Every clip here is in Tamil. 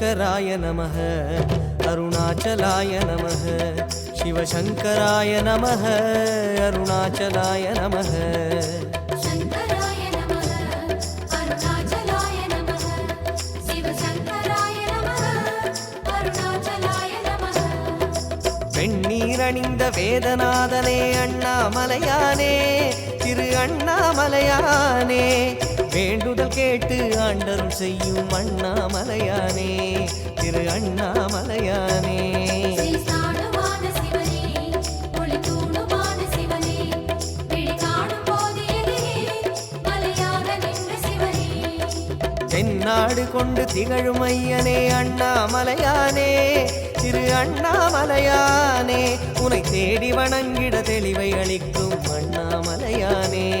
शिवशङ्कराय नमः अरुणाचलाय नमः शङ्कराय नमः अरुणाचलाय नमः शिवशङ्कराय नमः अरुणाचलाय नमः வெண்ணீரணிந்த வேதநாதனே அண்ணாமலையானே திரு அண்ணாமலையானே வேண்டுதல் கேட்டு ஆண்டருள் செய்யும் அண்ணாமலையானே. திரு அண்ணாமலையானே. தென்னாடு கொண்டு திகழும் ஐயனே அண்ணாமலையானே. திரு அண்ணாமலையானே உனை தேடி வணங்கிட தெளிவை அளிக்கும் அண்ணாமலையானே.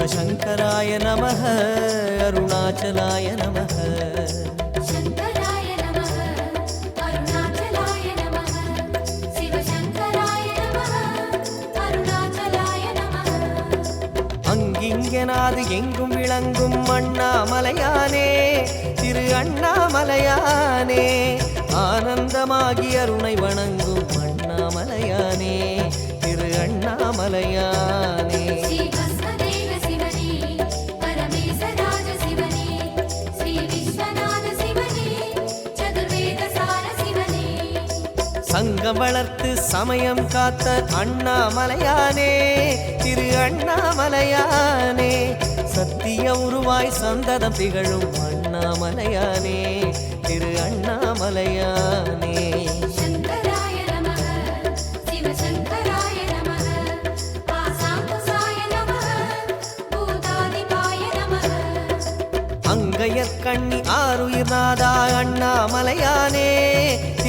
சிவசங்கராய நம அருணாச்சலாய நம அங்கிங்கனாது எங்கும் விளங்கும் அண்ணாமலையானே திரு அண்ணாமலையானே. ஆனந்தமாகி அருணை வணங்கும் அண்ணாமலையானே திரு அண்ணாமலையானே. உலகம் வளர்த்து சமயம் காத்த அண்ணாமலையானே திரு அண்ணாமலையானே. சத்திய உருவாய் சந்ததம் திகழும் அண்ணாமலையானே திரு அண்ணாமலையானே. அங்கையர் கண்ணி ஆறுயிர் நாதா அண்ணாமலையானே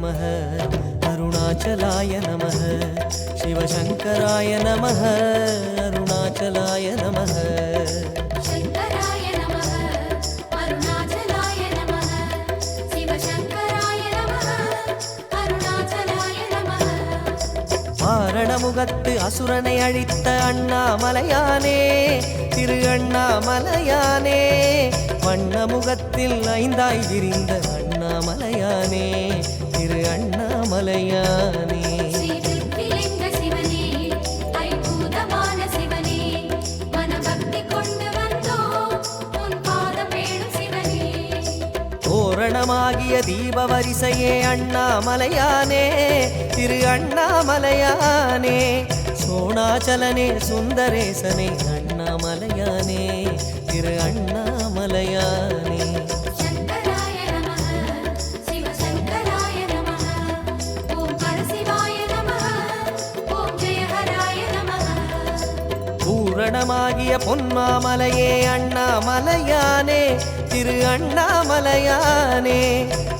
நமः அருணாச்சலாய நமः சிவசங்கராய நமः அருணாச்சலாய நமः ஆரணமுகத்து அசுரனை அழித்த அண்ணாமலையானே. திரு அண்ணாமலையானே. வண்ணமுகத்தில் ஐந்தாய் விரிந்த அண்ணாமலையானே. திரு அண்ணாமலையானே. தோரணமாகிய தீப வரிசையே அண்ணாமலையானே திரு அண்ணாமலையானே. சோணாச்சலனே சுந்தரேசனே அண்ணாமலையானே திரு அண்ணாமலையானே. பூரணமாகிய பொன்மாமலையே அண்ணாமலையானே திரு அண்ணாமலையானே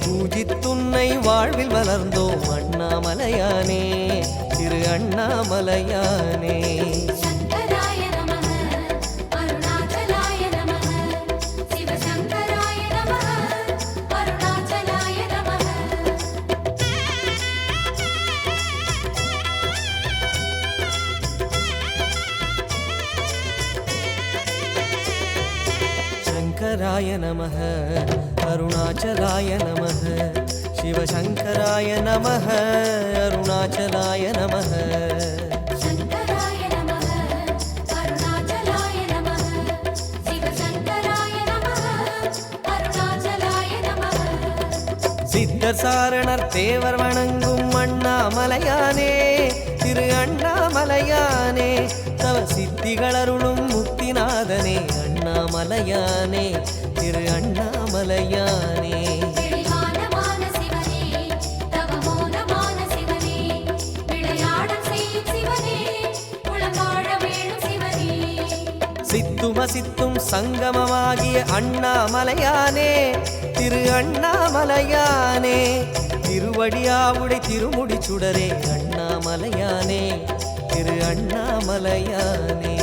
பூஜித்துன்னை வாழ்வில் வளர்ந்தோம் அண்ணாமலையானே திரு அண்ணாமலையானே. சங்கராய நம அருணாச்சலாய நம சிவசங்கராய நம அருணாச்சலாய நம சித்தர் சாரணர் தேவர் வணங்கும் அண்ணாமலையானே திரு அண்ணாமலையானே தவ சித்திகளருளும் முக்திநாதனே அண்ணாமலையானே திரு அண்ணாமலையானே. தெளிவானமான சிவனே தவமோனமான சிவனே விளையாடல் செய்யும் சிவனே உளவாழ வேணும் சிவனே. சித்தும சித்தும் சங்கமமாகிய அண்ணாமலையானே திரு அண்ணாமலையானே. திருவடியாவுடை திருமுடி சுடரே அண்ணாமலையானே திரு அண்ணாமலையானே.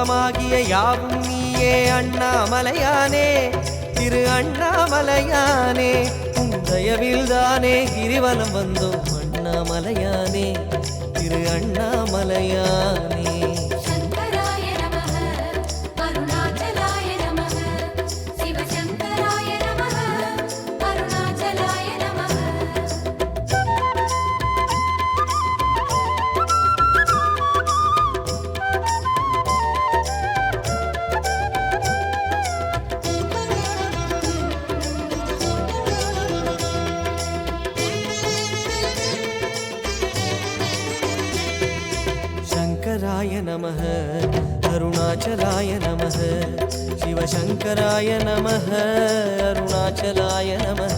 தத்துவமாகிய யாவும் நீயே அண்ணாமலையானே. திரு அண்ணாமலையானே உந்தயவில் தானே கிரிவலம் வந்தோம் அண்ணாமலையானே. திரு அண்ணாமலையானே. அருணாச்சலாய நம சிவசங்கராய நம அருணாச்சலாய நம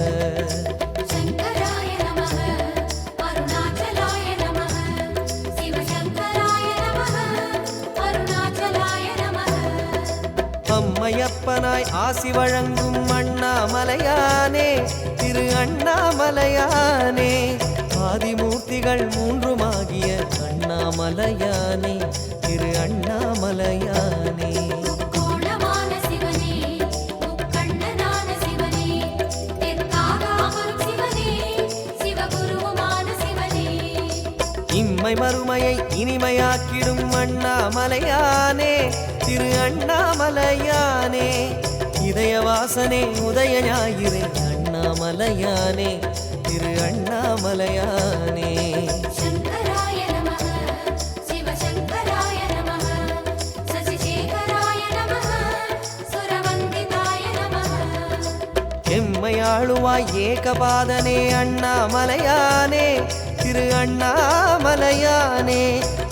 அம்மையப்பனாய் ஆசி வழங்கும் அண்ணாமலையானே. திரு அண்ணாமலையானே. ஆதிமூர்த்திகள் மூன்றுமாகிய அண்ணாமலையானே திரு அண்ணாமலையானே. இம்மை மறுமையை இனிமையாக்கிடும் அண்ணாமலையானே திரு அண்ணாமலையானே. இதயவாசனே உதய ஞாயிறே அண்ணாமலையானே. திரு அண்ணாமலையானே. எம்மையாளுவாய் ஏகபாதனே அண்ணாமலையானே திரு அண்ணாமலையானே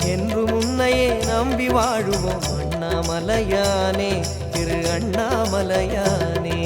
என்று முன்னையே நம்பி வாழுவோம் அண்ணாமலையானே திரு அண்ணாமலையானே.